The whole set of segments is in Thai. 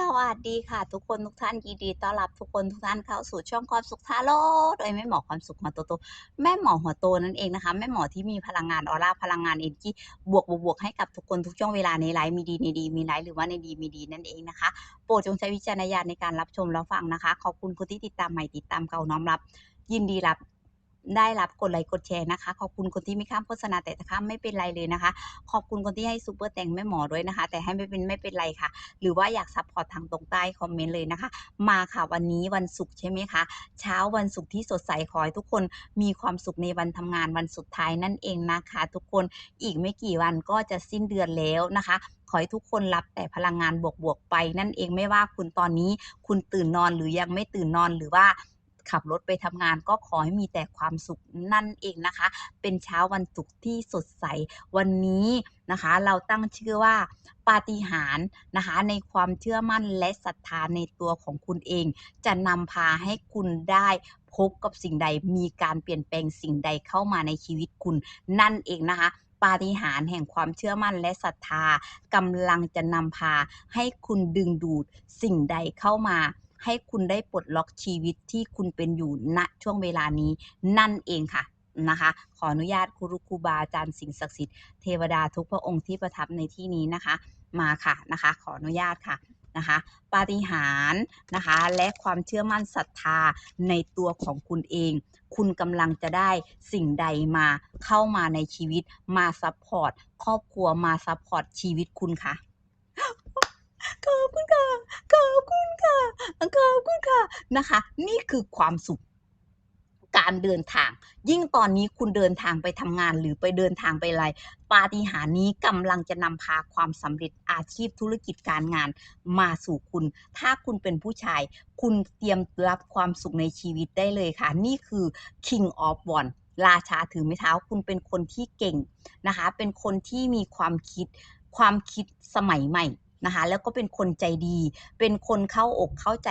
สวัสดีค่ะ ทุกคนทุกท่านยินดีต้อนรับทุกคนทุกท่านเข้าสู่ช่องความสุขทาโร่โดยแม่หมอความสุขหัวโตโตแม่หมอหัวโตนั่นเองนะคะ แม่หมอที่มีพลังงานออร่าพลังงานเอเนจีบวกบวกบวกให้กับทุกคนทุกช่วงเวลาในไลฟ์มีดีในดีมีไลฟ์หรือว่าในดีมีดีนั่นเองนะคะ โปรดจงใช้วิจารณญาณในการรับชมรับฟังนะคะ ขอบคุณคนที่ติดตามใหม่ติดตามเก่าน้อมรับ ยินดีรับ ได้รับกดไลค์กดแชร์นะคะ ขอบคุณคนที่ไม่ข้ามโฆษณาแต่ถ้าข้ามไม่เป็นไรเลยนะคะ ขอบคุณคนที่ให้ซูเปอร์แต่งแม่หมอด้วยนะคะ แต่ให้ไม่เป็นไม่เป็นไรค่ะ หรือว่าอยากซัพพอร์ตทางตรงใต้คอมเมนต์เลยนะคะ มาค่ะวันนี้วันศุกร์ใช่ไหมคะ เช้าวันศุกร์ที่สดใสขอให้ทุกคนมีความสุขในวันทำงานวันสุดท้ายนั่นเองนะคะ ทุกคนอีกไม่กี่วันก็จะสิ้นเดือนแล้วนะคะขอให้ทุกคนรับแต่พลังงานบวกๆไป นั่นเองไม่ว่าคุณตอนนี้คุณตื่นนอนหรือยังไม่ตื่นนอนหรือว่า ขับรถไปทำงานก็ขอให้มีแต่ความสุขนั่นเองนะคะ เป็นเช้าวันศุกร์ที่สดใสวันนี้นะคะ เราตั้งชื่อว่าปาฏิหาริย์นะคะ ในความเชื่อมั่นและศรัทธาในตัวของคุณเอง จะนำพาให้คุณได้พบกับสิ่งใดมีการเปลี่ยนแปลงสิ่งใดเข้ามาในชีวิตคุณนั่นเองนะคะปาฏิหาริย์แห่งความเชื่อมั่นและศรัทธากำลังจะนำพาให้คุณดึงดูดสิ่งใดเข้ามา ให้คุณได้ปลดล็อกชีวิตที่คุณเป็นอยู่ณช่วงเวลานี้นั่นเองค่ะนะคะ ขออนุญาตครูรุครูบาอาจารย์สิ่งศักดิ์สิทธิ์เทวดาทุกพระองค์ที่ประทับในที่นี้นะคะ มาค่ะนะคะ ขออนุญาตค่ะนะคะปาฏิหาริย์นะคะและความเชื่อมั่นศรัทธาในตัวของคุณเอง คุณกำลังจะได้สิ่งใดมาเข้ามาในชีวิตมาซัพพอร์ตครอบครัวมาซัพพอร์ตชีวิตคุณค่ะ ขอบคุณค่ะ ขอบคุณค่ะ ขอบคุณค่ะนะคะ นี่คือความสุขการเดินทาง ยิ่งตอนนี้คุณเดินทางไปทำงานหรือไปเดินทางไปอะไรปาฏิหาริย์นี้กำลังจะนำพาความสำเร็จอาชีพธุรกิจการงานมาสู่คุณ ถ้าคุณเป็นผู้ชาย คุณเตรียมรับความสุขในชีวิตได้เลยค่ะ นี่คือ King of One ราชาถือไม้เท้าคุณเป็นคนที่เก่งนะคะ เป็นคนที่มีความคิดความคิดสมัยใหม่ นะคะแล้วก็เป็นคนใจดี เป็นคนเข้าอกเข้าใจ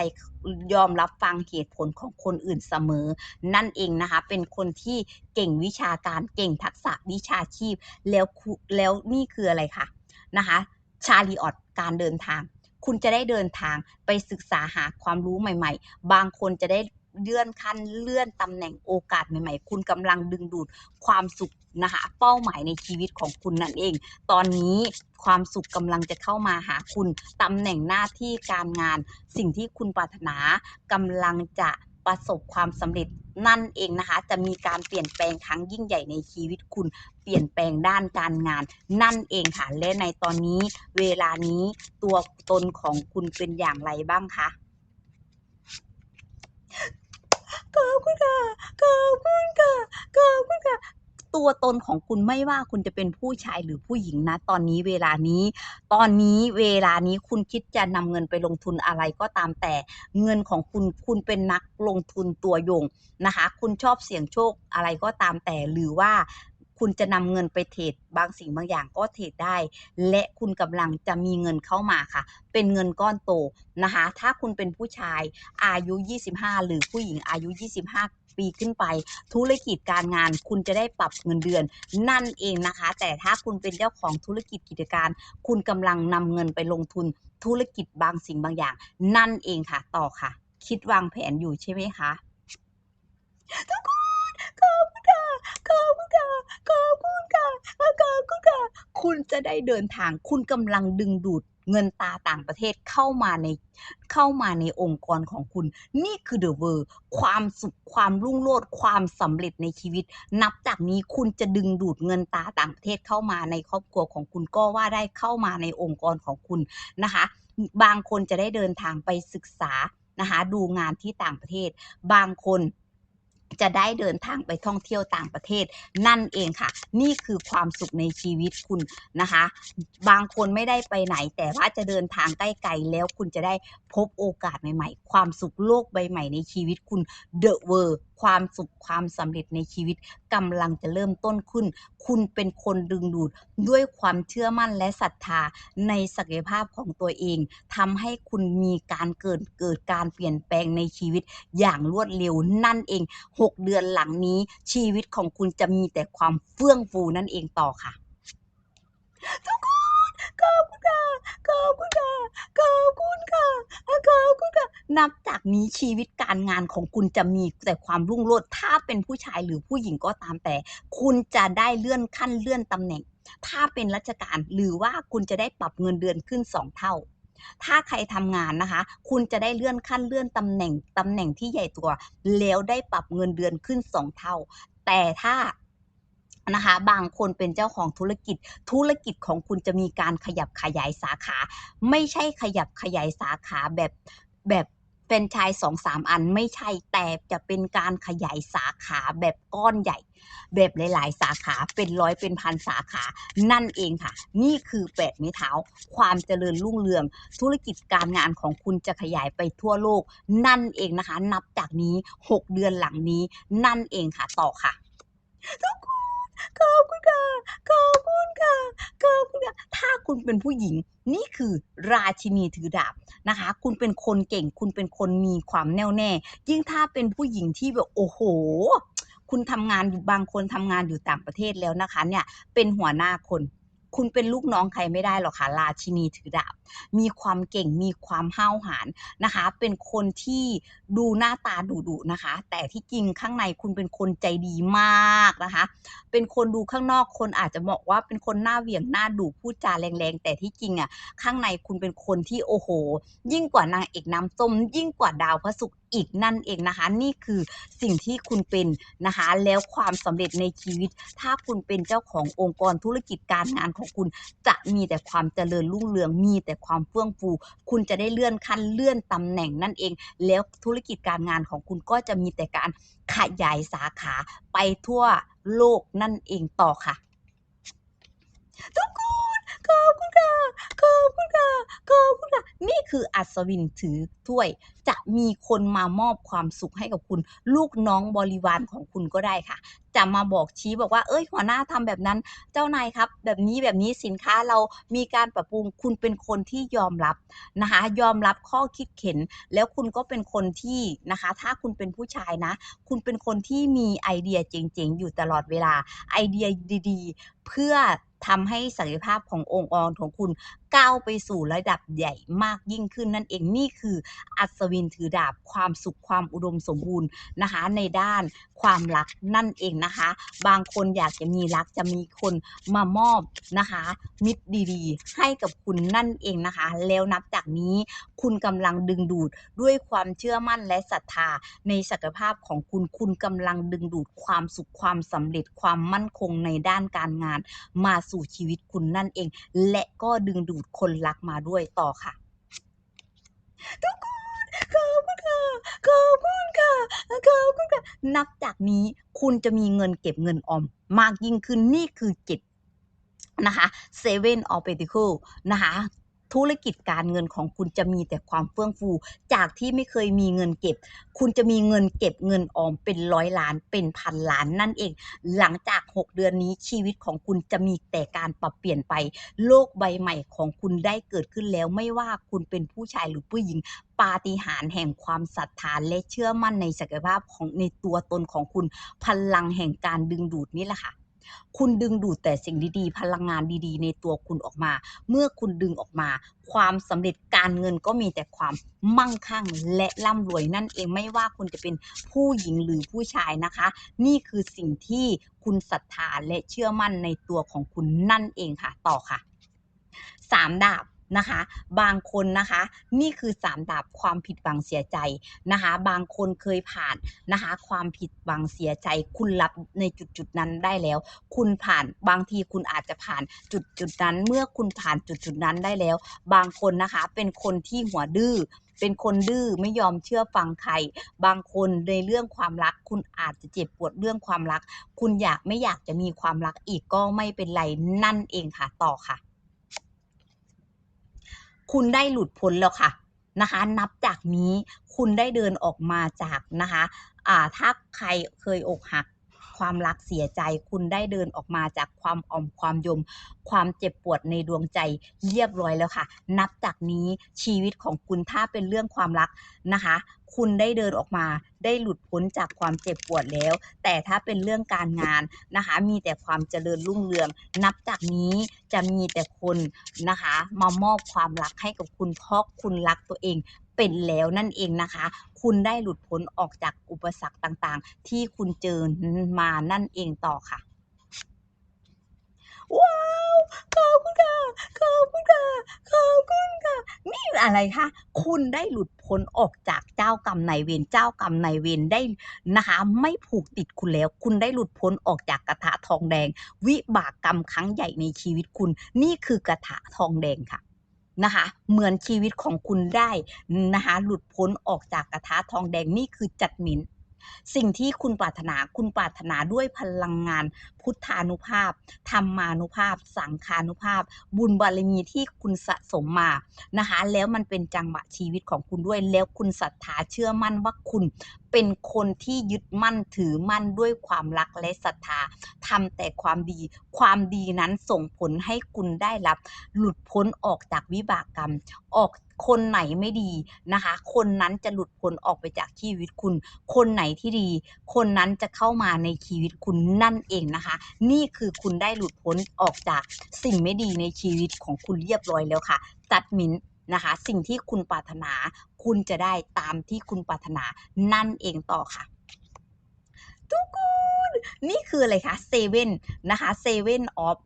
ยอมรับฟังเหตุผลของคนอื่นเสมอ นั่นเองนะคะ เป็นคนที่เก่งวิชาการเก่งทักษะวิชาชีพ แล้วแล้วนี่คืออะไรคะนะคะชาลีออตการเดินทาง คุณจะได้เดินทางไปศึกษาหาความรู้ใหม่ ๆ บางคนจะได้ เลื่อนขั้นเลื่อนตำแหน่งโอกาสใหม่ๆ คุณกำลังดึงดูดความสุขนะคะเป้าหมายในชีวิตของคุณนั่นเอง ตอนนี้ความสุขกำลังจะเข้ามาหาคุณตำแหน่งหน้าที่การงาน สิ่งที่คุณปรารถนากำลังจะประสบความสำเร็จนั่นเองนะคะ จะมีการเปลี่ยนแปลงครั้งยิ่งใหญ่ในชีวิตคุณ เปลี่ยนแปลงด้านการงาน นั่นเองค่ะและในตอนนี้ เวลานี้ตัวตนของคุณเป็นอย่างไรบ้างคะ ขอบคุณค่ะ ขอบคุณค่ะ ขอบคุณค่ะ ตัวตนของคุณไม่ว่าคุณจะเป็นผู้ชายหรือผู้หญิงนะ ตอนนี้เวลานี้ ตอนนี้เวลานี้คุณคิดจะนำเงินไปลงทุนอะไรก็ตามแต่ เงินของคุณคุณเป็นนักลงทุนตัวยงนะคะ คุณชอบเสี่ยงโชคอะไรก็ตามแต่หรือว่า คุณจะนำเงินไปเทรดบางสิ่งบางอย่างก็เทรดได้ และคุณกำลังจะมีเงินเข้ามาค่ะ เป็นเงินก้อนโตนะคะ ถ้าคุณเป็นผู้ชายอายุ 25 หรือผู้หญิงอายุ 25ปีขึ้นไป ธุรกิจการงานคุณจะได้ปรับเงินเดือน นั่นเองนะคะ แต่ถ้าคุณเป็นเจ้าของธุรกิจกิจการ คุณกำลังนำเงินไปลงทุนธุรกิจบางสิ่งบางอย่าง นั่นเองค่ะ ต่อค่ะ คิดวางแผนอยู่ใช่ไหมคะทุกคนขอบ คุณจะได้เดินทาง คุณกำลังดึงดูดเงินตาต่างประเทศเข้ามาในเข้ามาในองค์กรของคุณ นี่คือเดอะเวอร์ความสุขความรุ่งโรจน์ความสำเร็จในชีวิต นับจากนี้คุณจะดึงดูดเงินตาต่างประเทศเข้ามาในครอบครัวของคุณก็ว่าได้เข้ามาในองค์กรของคุณนะคะ บางคนจะได้เดินทางไปศึกษานะคะดูงานที่ต่างประเทศ บางคน จะได้เดินทางไปท่องเที่ยวต่างประเทศ นั่นเองค่ะ นี่คือความสุขในชีวิตคุณนะคะ บางคนไม่ได้ไปไหน แต่ว่าจะเดินทางใกล้ไกลแล้วคุณจะได้พบโอกาสใหม่ ๆ ความสุขโลกใบใหม่ในชีวิตคุณเดอะเวอร์ความสุขความสำเร็จในชีวิต กำลังจะเริ่มต้นขึ้น คุณเป็นคนดึงดูดด้วยความเชื่อมั่นและศรัทธาในศักยภาพของตัวเองทำให้คุณมีการเกิดเกิดการเปลี่ยนแปลงในชีวิตอย่างรวดเร็วนั่นเอง 6 เดือนหลังนี้ชีวิตของคุณจะมีแต่ความเฟื่องฟูนั่นเองต่อค่ะทุกคน ขอบคุณค่ะ ขอบคุณค่ะ ขอบคุณค่ะ ขอบคุณค่ะ นับจากนี้ชีวิตการงานของคุณจะมีแต่ความรุ่งโรจน์ ถ้าเป็นผู้ชายหรือผู้หญิงก็ตามแต่ คุณจะได้เลื่อนขั้นเลื่อนตำแหน่ง ถ้าเป็นราชการหรือว่าคุณจะได้ปรับเงินเดือนขึ้น2เท่าถ้าใครทำงานนะคะ คุณจะได้เลื่อนขั้นเลื่อนตำแหน่งตำแหน่งที่ใหญ่ตัว แล้วได้ปรับเงินเดือนขึ้น 2 เท่า แต่ถ้า นะคะ บางคนเป็นเจ้าของธุรกิจ ธุรกิจของคุณจะมีการขยับขยายสาขา ไม่ใช่ขยับขยายสาขาแบบแบบเป็นชายสองสามอันไม่ใช่แต่จะเป็นการขยายสาขาแบบก้อนใหญ่ แบบหลาย ๆ สาขาเป็นร้อยเป็นพันสาขา นั่นเองค่ะ นี่คือแปดไม้เท้า ความเจริญรุ่งเรือง ธุรกิจการงานของคุณจะขยายไปทั่วโลก นั่นเองนะคะ นับจากนี้ 6 เดือนหลังนี้ นั่นเองค่ะ ต่อค่ะทุ ขอบคุณค่ะ ขอบคุณค่ะ ขอบคุณค่ะ ถ้าคุณเป็นผู้หญิง นี่คือราชินีถือดาบนะคะ คุณเป็นคนเก่ง คุณเป็นคนมีความแน่วแน่ ยิ่งถ้าเป็นผู้หญิงที่แบบโอ้โหคุณทำงานอยู่บางคนทำงานอยู่ต่างประเทศแล้วนะคะเนี่ยเป็นหัวหน้าคน คุณเป็นลูกน้องใครไม่ได้หรอกค่ะราชินีถือดาบ มีความเก่งมีความห้าวหาญนะคะ เป็นคนที่ดูหน้าตาดุดุๆนะคะ แต่ที่จริงข้างในคุณเป็นคนใจดีมากนะคะ เป็นคนดูข้างนอกคนอาจจะบอกว่าเป็นคนหน้าเหวี่ยงหน้าดุพูดจาแรงๆ แต่ที่จริงอะข้างในคุณเป็นคนที่โอ้โห ยิ่งกว่านางเอกน้ำส้มยิ่งกว่าดาวพระศุกร์อีกนั่นเองนะคะ นี่คือสิ่งที่คุณเป็นนะคะ แล้วความสำเร็จในชีวิต ถ้าคุณเป็นเจ้าขององค์กรธุรกิจการงานของคุณจะมีแต่ความเจริญรุ่งเรืองมีแต่ความเฟื่องฟู คุณจะได้เลื่อนขั้นเลื่อนตำแหน่งนั่นเอง แล้วธุรกิจการงานของคุณก็จะมีแต่การขยายสาขาไปทั่วโลกนั่นเองต่อค่ะ ทุกคน ขอบคุณค่ะขอบคุณค่ะขอบคุณค่ะ นี่คืออัศวินถือถ้วย จะมีคนมามอบความสุขให้กับคุณ ลูกน้องบริวารของคุณก็ได้ค่ะ จะมาบอกชี้บอกว่า เอ้ยหัวหน้าทำแบบนั้น เจ้านายครับ แบบนี้แบบนี้สินค้าเรามีการปรับปรุงคุณเป็นคนที่ยอมรับนะคะ ยอมรับข้อคิดเข็น แล้วคุณก็เป็นคนที่นะคะ ถ้าคุณเป็นผู้ชายนะ คุณเป็นคนที่มีไอเดียเจ๋งๆอยู่ตลอดเวลาไอเดียดี ๆ เพื่อ ทำให้ศักยภาพขององค์กรของคุณ ก้าวไปสู่ระดับใหญ่มากยิ่งขึ้นนั่นเองนี่คืออัศวินถือดาบความสุขความอุดมสมบูรณ์นะคะในด้านความรักนั่นเองนะคะ บางคนอยากจะมีรักจะมีคนมามอบนะคะ มิตรดีๆ ให้กับคุณนั่นเองนะคะ แล้วนับจากนี้คุณกำลังดึงดูดด้วยความเชื่อมั่นและศรัทธาในศักยภาพของคุณคุณกำลังดึงดูดความสุขความสำเร็จความมั่นคงในด้านการงาน มาสู่ชีวิตคุณนั่นเอง และก็ดึงดูดคนรักมาด้วยต่อค่ะ ทุกคนขอบคุณค่ะขอบคุณค่ะขอบคุณค่ะ นับจากนี้คุณจะมีเงินเก็บเงินออม มากยิ่งขึ้นนี่คือจิตนะคะ Seven of Pentacles นะคะ ธุรกิจการเงินของคุณจะมีแต่ความเฟื่องฟู จากที่ไม่เคยมีเงินเก็บ คุณจะมีเงินเก็บเงินออมเป็นร้อยล้านเป็นพันล้านนั่นเอง หลังจาก 6 เดือนนี้ชีวิตของคุณจะมีแต่การปรับเปลี่ยนไป โลกใบใหม่ของคุณได้เกิดขึ้นแล้วไม่ว่าคุณเป็นผู้ชายหรือผู้หญิงปาฏิหาริย์แห่งความศรัทธาและเชื่อมั่นในศักยภาพของในตัวตนของคุณ พลังแห่งการดึงดูดนี่แหละค่ะ คุณดึงดูดแต่สิ่งดีๆ พลังงานดีๆ ในตัวคุณออกมา เมื่อคุณดึงออกมา ความสำเร็จการเงินก็มีแต่ความมั่งคั่งและร่ำรวยนั่นเองไม่ว่าคุณจะเป็นผู้หญิงหรือผู้ชายนะคะ นี่คือสิ่งที่คุณศรัทธาและเชื่อมั่นในตัวของคุณนั่นเองค่ะ ต่อค่ะสามดาบ นะคะ บางคนนะคะ นี่คือสามดาบความผิดหวังเสียใจนะคะ บางคนเคยผ่านนะคะ ความผิดหวังเสียใจ คุณรับในจุดจุดนั้นได้แล้ว คุณผ่านบางทีคุณอาจจะผ่านจุดจุดนั้น เมื่อคุณผ่านจุดจุดนั้นได้แล้ว บางคนนะคะเป็นคนที่หัวดื้อเป็นคนดื้อไม่ยอมเชื่อฟังใคร บางคนในเรื่องความรัก คุณอาจจะเจ็บปวดเรื่องความรัก คุณอยากไม่อยากจะมีความรักอีกก็ไม่เป็นไรนั่นเองค่ะต่อค่ะ คุณได้หลุดพ้นแล้วค่ะนะคะ นับจากนี้คุณได้เดินออกมาจากนะคะอ่าถ้าใครเคยอกหัก ความรักเสียใจ คุณได้เดินออกมาจากความอ่อมความยม ความเจ็บปวดในดวงใจเรียบร้อยแล้วค่ะ นับจากนี้ชีวิตของคุณถ้าเป็นเรื่องความรักนะคะ คุณได้เดินออกมาได้หลุดพ้นจากความเจ็บปวดแล้ว แต่ถ้าเป็นเรื่องการงานนะคะ มีแต่ความเจริญรุ่งเรือง นับจากนี้จะมีแต่คนนะคะ มามอบความรักให้กับคุณเพราะคุณรักตัวเอง เป็นแล้วนั่นเองนะคะ คุณได้หลุดพ้นออกจากอุปสรรคต่างๆ ที่คุณเจอมานั่นเองต่อค่ะ ว้าวขอบคุณค่ะขอบคุณค่ะขอบคุณค่ะนี่อะไรคะคุณได้หลุดพ้นออกจากเจ้ากรรมนายเวรเจ้ากรรมนายเวรได้นะคะ ไม่ผูกติดคุณแล้ว คุณได้หลุดพ้นออกจากกระทะทองแดง วิบากกรรมครั้งใหญ่ในชีวิตคุณ นี่คือกระทะทองแดงค่ะ นะคะ เหมือนชีวิตของคุณได้นะคะ หลุดพ้นออกจากกระทะทองแดงนี่คือจัดมินสิ่งที่คุณปรารถนาคุณปรารถนาด้วยพลังงาน พุทธานุภาพ ธรรมานุภาพ สังฆานุภาพ บุญบารมีที่คุณสะสมมานะคะ แล้วมันเป็นจังหวะชีวิตของคุณด้วย แล้วคุณศรัทธาเชื่อมั่นว่าคุณ เป็นคนที่ยึดมั่นถือมั่นด้วยความรักและศรัทธาทำแต่ความดี ความดีนั้นส่งผลให้คุณได้รับ หลุดพ้นออกจากวิบากกรรม ออกคนไหนไม่ดีนะคะ คนนั้นจะหลุดพ้นออกไปจากชีวิตคุณ คนไหนที่ดี คนนั้นจะเข้ามาในชีวิตคุณนั่นเองนะคะ นี่คือคุณได้หลุดพ้นออกจากสิ่งไม่ดีในชีวิตของคุณเรียบร้อยแล้วค่ะ จัดมินนะคะ สิ่งที่คุณปรารถนา คุณจะได้ตามที่คุณปรารถนานั่นเองต่อค่ะ ทุกคนนี่คืออะไรคะเซเว่นนะคะเซเว่นออฟ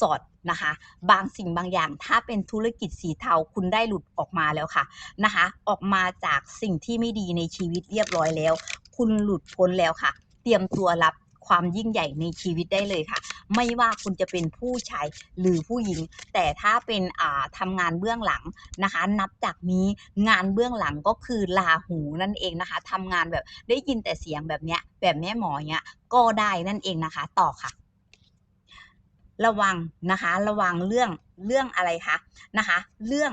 สอดนะคะบางสิ่งบางอย่างถ้าเป็นธุรกิจสีเทาคุณได้หลุดออกมาแล้วค่ะนะคะออกมาจากสิ่งที่ไม่ดีในชีวิตเรียบร้อยแล้ว คุณหลุดพ้นแล้วค่ะ เตรียมตัวรับความยิ่งใหญ่ในชีวิตได้เลยค่ะ ไม่ว่าคุณจะเป็นผู้ชายหรือผู้หญิง แต่ถ้าเป็นอ่าทำงานเบื้องหลังนะคะ นับจากนี้งานเบื้องหลังก็คือลาหูนั่นเองนะคะทำงานแบบได้ยินแต่เสียงแบบเนี้ยแบบแม่หมอเนี้ยก็ได้นั่นเองนะคะ ต่อค่ะ ระวังนะคะ ระวังเรื่องเรื่องอะไรคะนะคะ เรื่อง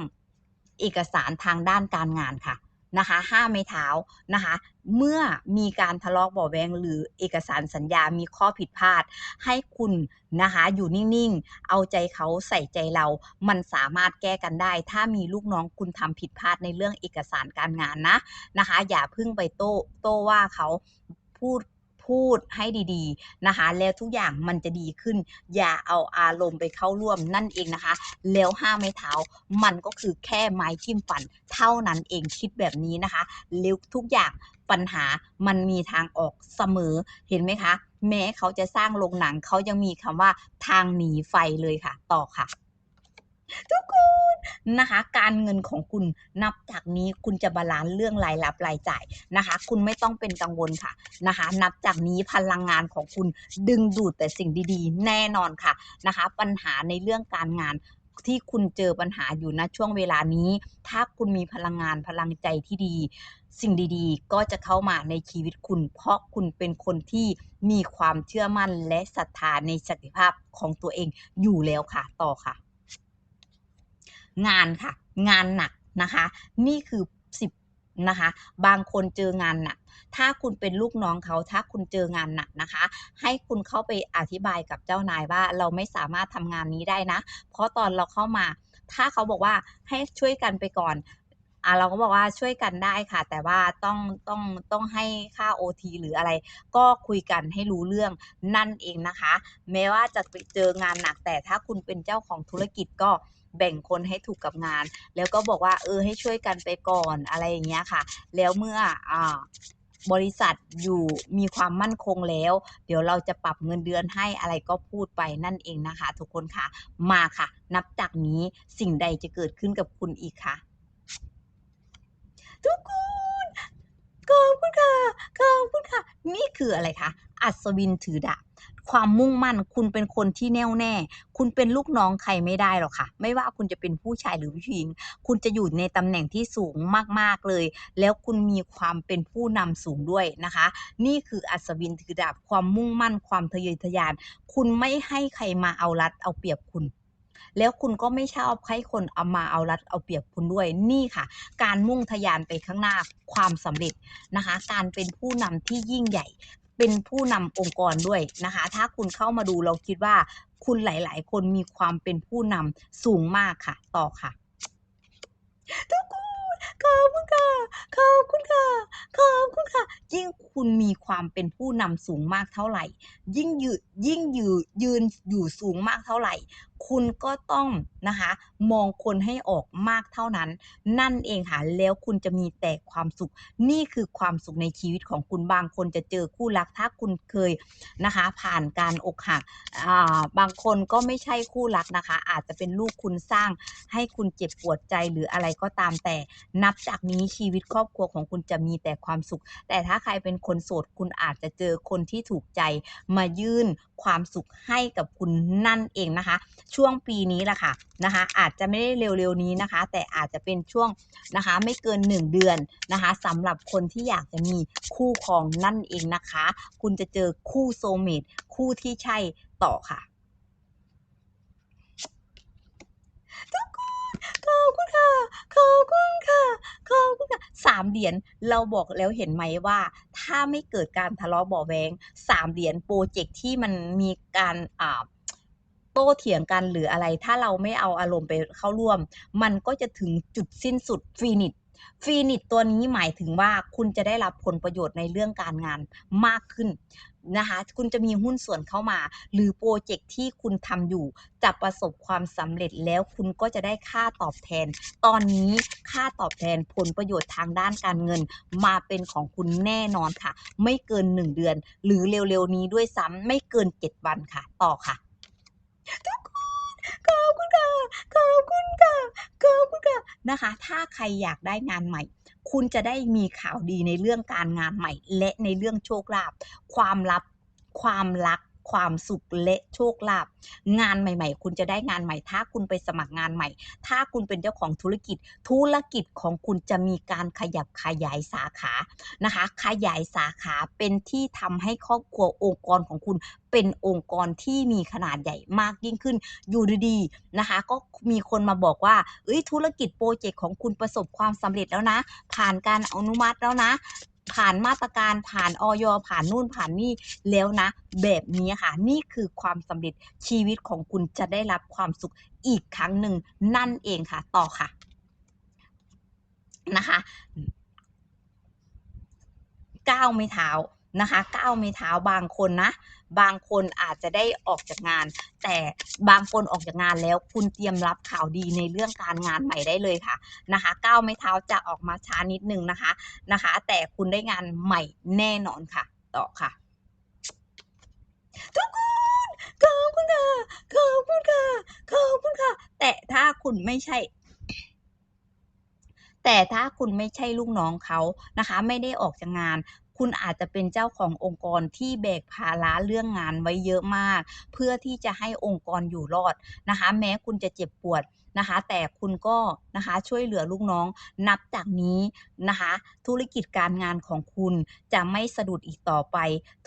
เอกสารทางด้านการงานค่ะ นะคะห้ามไม่เท้านะคะ เมื่อมีการทะเลาะเบาะแวงหรือเอกสารสัญญามีข้อผิดพลาด ให้คุณนะคะอยู่นิ่งๆ เอาใจเขาใส่ใจเรา มันสามารถแก้กันได้ ถ้ามีลูกน้องคุณทำผิดพลาดในเรื่องเอกสารการงานนะนะคะ อย่าพึ่งไปโต้โต้ว่าเขาพูด พูดให้ดีๆนะคะ แล้วทุกอย่างมันจะดีขึ้น อย่าเอาอารมณ์ไปเข้าร่วมนั่นเองนะคะ แล้วห้าไม่เท้ามันก็คือแค่ไม้จิ้มฟัน เท่านั้นเองคิดแบบนี้นะคะแล้วทุกอย่างปัญหามันมีทางออกเสมอเห็นไหมคะ แม้เขาจะสร้างโรงหนังเขายังมีคำว่าทางหนีไฟเลยค่ะ ต่อค่ะ ทุกคนนะคะ การเงินของคุณนับจากนี้คุณจะบาลานซ์เรื่องรายรับรายจ่ายนะคะ คุณไม่ต้องเป็นกังวลค่ะนะคะ นับจากนี้พลังงานของคุณดึงดูดแต่สิ่งดีๆ แน่นอนค่ะนะคะ ปัญหาในเรื่องการงานที่คุณเจอปัญหาอยู่ณช่วงเวลานี้ ถ้าคุณมีพลังงานพลังใจที่ดี สิ่งดีๆ ก็จะเข้ามาในชีวิตคุณ เพราะคุณเป็นคนที่มีความเชื่อมั่นและศรัทธาในศักยภาพของตัวเองอยู่แล้วค่ะ ต่อค่ะ งานค่ะ งานหนักนะคะ นี่คือสิบนะคะ บางคนเจองานหนัก ถ้าคุณเป็นลูกน้องเขา ถ้าคุณเจองานหนักนะคะ ให้คุณเข้าไปอธิบายกับเจ้านายว่าเราไม่สามารถทำงานนี้ได้นะ เพราะตอนเราเข้ามา ถ้าเขาบอกว่าให้ช่วยกันไปก่อนอ่าเราก็บอกว่าช่วยกันได้ค่ะ แต่ว่าต้องต้องต้องให้ค่าโอทีหรืออะไร ก็คุยกันให้รู้เรื่องนั่นเองนะคะ แม้ว่าจะไปเจองานหนักแต่ถ้าคุณเป็นเจ้าของธุรกิจก็ แบ่งคนให้ถูกกับงาน แล้วก็บอกว่าเออให้ช่วยกันไปก่อนอะไรอย่างเงี้ยค่ะ แล้วเมื่ออ่าบริษัทอยู่มีความมั่นคงแล้ว เดี๋ยวเราจะปรับเงินเดือนให้อะไรก็พูดไปนั่นเองนะคะ ทุกคนค่ะมาค่ะ นับจากนี้สิ่งใดจะเกิดขึ้นกับคุณอีกคะทุกคนขอบคุณค่ะขอบคุณค่ะ นี่คืออะไรคะอัศวินถือดาบ ความมุ่งมั่น คุณเป็นคนที่แน่วแน่ คุณเป็นลูกน้องใครไม่ได้หรอกค่ะ ไม่ว่าคุณจะเป็นผู้ชายหรือผู้หญิง คุณจะอยู่ในตำแหน่งที่สูงมากๆเลย แล้วคุณมีความเป็นผู้นำสูงด้วยนะคะ นี่คืออัศวินถือดาบความมุ่งมั่นความทะเยอทะยาน คุณไม่ให้ใครมาเอารัดเอาเปรียบคุณแล้วคุณก็ไม่ชอบให้คนเอามาเอารัดเอาเปรียบคุณด้วยนี่ค่ะ การมุ่งทะยานไปข้างหน้าความสำเร็จนะคะ การเป็นผู้นำที่ยิ่งใหญ่ เป็นผู้นำองค์กรด้วยนะคะ ถ้าคุณเข้ามาดูเราคิดว่าคุณหลาย ๆ คนมีความเป็นผู้นำสูงมากค่ะ ต่อค่ะ ทุกคนขอบคุณค่ะขอบคุณค่ะขอบคุณค่ะ ยิ่งคุณมีความเป็นผู้นำสูงมากเท่าไหร่ ยิ่งยืนยิ่งยืนยืนอยู่สูงมากเท่าไหร่ คุณก็ต้องนะคะมองคนให้ออกมากเท่านั้น นั่นเองค่ะแล้วคุณจะมีแต่ความสุข นี่คือความสุขในชีวิตของคุณบางคนจะเจอคู่รักถ้าคุณเคยนะคะผ่านการอกหักบางคนก็ไม่ใช่คู่รักนะคะ อาจจะเป็นลูกคุณสร้างให้คุณเจ็บปวดใจหรืออะไรก็ตามแต่นับจากนี้ชีวิตครอบครัวของคุณจะมีแต่ความสุข แต่ถ้าใครเป็นคนโสดคุณอาจจะเจอคนที่ถูกใจมายื่นความสุขให้กับคุณนั่นเองนะคะช่วงปีนี้แหละค่ะนะคะ อาจจะไม่ได้เร็วๆนี้นะคะ แต่อาจจะเป็นช่วงนะคะไม่เกิน 1 เดือนนะคะสำหรับคนที่อยากจะมีคู่ครองนั่นเองนะคะ คุณจะเจอคู่โซเมตคู่ที่ใช่ต่อค่ะทุกคนขอบคุณค่ะขอบคุณค่ะขอบคุณค่ะ3เหรียญเราบอกแล้วเห็นไหมว่า ถ้าไม่เกิดการทะเลาะเบาะแว้ง3เหรียญพรเจกต์ที่มันมีการอ่า โต้เถียงกันหรืออะไร ถ้าเราไม่เอาอารมณ์ไปเข้าร่วม มันก็จะถึงจุดสิ้นสุด Phoenix Phoenix ตัวนี้หมายถึงว่าคุณจะได้รับผลประโยชน์ในเรื่องการงานมากขึ้นนะคะคุณจะมีหุ้นส่วนเข้ามา หรือพรเจกต์ที่คุณทำอยู่จะประสบความสำเร็จแล้วคุณก็จะได้ค่าตอบแทน ตอนนี้ค่าตอบแทนผลประโยชน์ทางด้านการเงิน มาเป็นของคุณแน่นอนค่ะ ไม่เกิน 1 เดือน หรือเร็วๆนี้ด้วยซ้ำไม่เกิน 7 วันค่ะ ต่อค่ะ ทุกคนขอบคุณค่ะขอบคุณค่ะขอบคุณค่ะนะคะ ถ้าใครอยากได้งานใหม่ คุณจะได้มีข่าวดีในเรื่องการงานใหม่ และในเรื่องโชคลาภความลับความรัก ความสุขและโชคลาภงานใหม่ ๆ คุณจะได้งานใหม่ ถ้าคุณไปสมัครงานใหม่ ถ้าคุณเป็นเจ้าของธุรกิจ ธุรกิจของคุณจะมีการขยับขยายสาขานะคะ ขยายสาขาเป็นที่ทำให้ครอบครัวองค์กรของคุณเป็นองค์กรที่มีขนาดใหญ่มากยิ่งขึ้น อยู่ดีๆนะคะ ก็มีคนมาบอกว่าเฮ้ยธุรกิจพรเจกต์ของคุณประสบความสำเร็จแล้วนะ ผ่านการอนุมัติแล้วนะ ผ่านมาตรการผ่านอย.ผ่านนู่นผ่านนี่แล้วนะ แบบนี้ค่ะ นี่คือความสำเร็จชีวิตของคุณจะได้รับความสุขอีกครั้งหนึ่งนั่นเองค่ะ ต่อค่ะนะคะก้าวไม่เท้านะคะก้าวไม่เท้าบางคนนะ บางคนอาจจะได้ออกจากงาน แต่บางคนออกจากงานแล้วคุณเตรียมรับข่าวดีในเรื่องการงานใหม่ได้เลยค่ะนะคะก้าวไม้เท้าจะออกมาช้านิดนึงนะคะนะคะ แต่คุณได้งานใหม่แน่นอนค่ะ ต่อค่ะทุกคนขอบคุณค่ะขอบคุณค่ะขอบคุณค่ะ แต่ถ้าคุณไม่ใช่แต่ถ้าคุณไม่ใช่ลูกน้องเขานะคะ ไม่ได้ออกจากงาน คุณอาจจะเป็นเจ้าขององค์กรที่แบกภาระเรื่องงานไว้เยอะมาก เพื่อที่จะให้องค์กรอยู่รอดนะคะ แม้คุณจะเจ็บปวดนะคะ แต่คุณก็นะคะช่วยเหลือลูกน้อง นับจากนี้นะคะ ธุรกิจการงานของคุณจะไม่สะดุดอีกต่อไป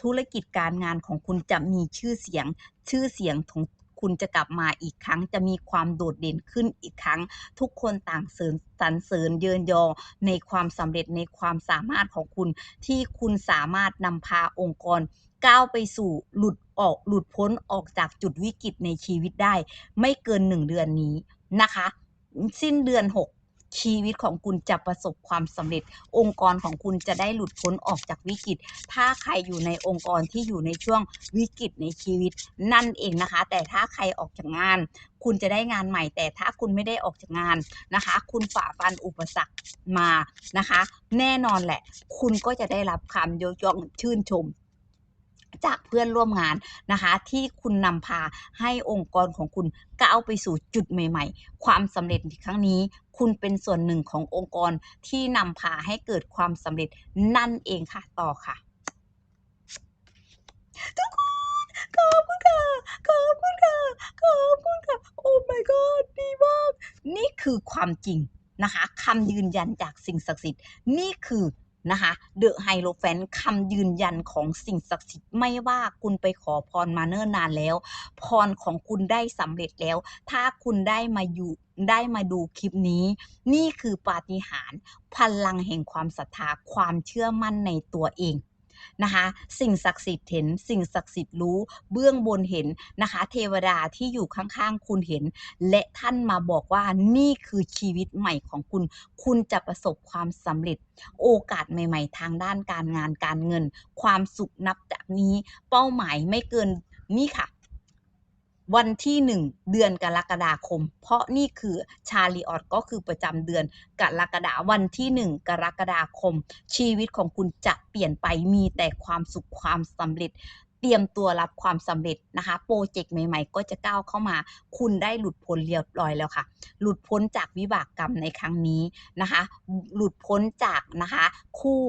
ธุรกิจการงานของคุณจะมีชื่อเสียงชื่อเสียงของ คุณจะกลับมาอีกครั้ง จะมีความโดดเด่นขึ้นอีกครั้ง ทุกคนต่างเสริญสรรเสริญเยินยอในความสำเร็จในความสามารถของคุณ ที่คุณสามารถนำพาองค์กรก้าวไปสู่หลุดออกหลุดพ้นออกจากจุดวิกฤตในชีวิตได้ ไม่เกินหนึ่งเดือนนี้นะคะ สิ้นเดือน6 ชีวิตของคุณจะประสบความสำเร็จ องค์กรของคุณจะได้หลุดพ้นออกจากวิกฤต ถ้าใครอยู่ในองค์กรที่อยู่ในช่วงวิกฤตในชีวิตนั่นเองนะคะ แต่ถ้าใครออกจากงาน คุณจะได้งานใหม่ แต่ถ้าคุณไม่ได้ออกจากงานนะคะ คุณฝ่าฟันอุปสรรคมานะคะ แน่นอนแหละ คุณก็จะได้รับคำยกย่องชื่นชมจากเพื่อนร่วมงานนะคะ ที่คุณนำพาให้องค์กรของคุณก้าวไปสู่จุดใหม่ ๆ ความสำเร็จในครั้งนี้ คุณเป็นส่วนหนึ่งขององค์กรที่นำพาให้เกิดความสำเร็จนั่นเองค่ะต่อค่ะ ทุกคนขอบคุณค่ะขอบคุณค่ะขอบคุณค่ะ โอ้ my god ดีมาก นี่คือความจริงนะคะคำยืนยันจากสิ่งศักดิ์สิทธิ์นี่คือ นะคะเดอะไฮโลแฟนคำยืนยันของสิ่งศักดิ์สิทธิ์ไม่ว่าคุณไปขอพรมาเนิ่นนานแล้ว พรของคุณได้สำเร็จแล้ว ถ้าคุณได้มาอยู่ได้มาดูคลิปนี้ นี่คือปาฏิหาริย์พลังแห่งความศรัทธาความเชื่อมั่นในตัวเอง นะคะ สิ่งศักดิ์สิทธิ์เห็น สิ่งศักดิ์สิทธิ์รู้ เบื้องบนเห็นนะคะ เทวดาที่อยู่ข้างๆ คุณเห็น และท่านมาบอกว่านี่คือชีวิตใหม่ของคุณ คุณจะประสบความสำเร็จ โอกาสใหม่ๆ ทางด้านการงานการเงิน ความสุขนับจากนี้ เป้าหมายไม่เกินนี่ค่ะ วันที่ 1 เดือนกรกฎาคม เพราะนี่คือชาลีออตก็คือประจำเดือนกรกฎาวันที่ 1 กรกฎาคม ชีวิตของคุณจะเปลี่ยนไปมีแต่ความสุขความสำเร็จเตรียมตัวรับความสำเร็จนะคะ โปรเจกต์ใหม่ๆ ก็จะก้าวเข้ามา คุณได้หลุดพ้นเรียบร้อยแล้วค่ะ หลุดพ้นจากวิบากกรรมในครั้งนี้นะคะ หลุดพ้นจากนะคะ คู่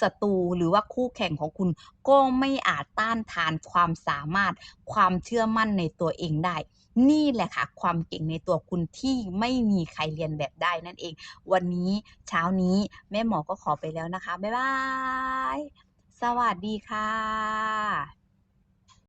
ศัตรูหรือว่าคู่แข่งของคุณ ก็ไม่อาจต้านทานความสามารถความเชื่อมั่นในตัวเองได้ นี่แหละค่ะ ความเก่งในตัวคุณที่ไม่มีใครเรียนแบบได้นั่นเอง วันนี้เช้านี้แม่หมอก็ขอไปแล้วนะคะ บ๊ายบาย สวัสดีค่ะ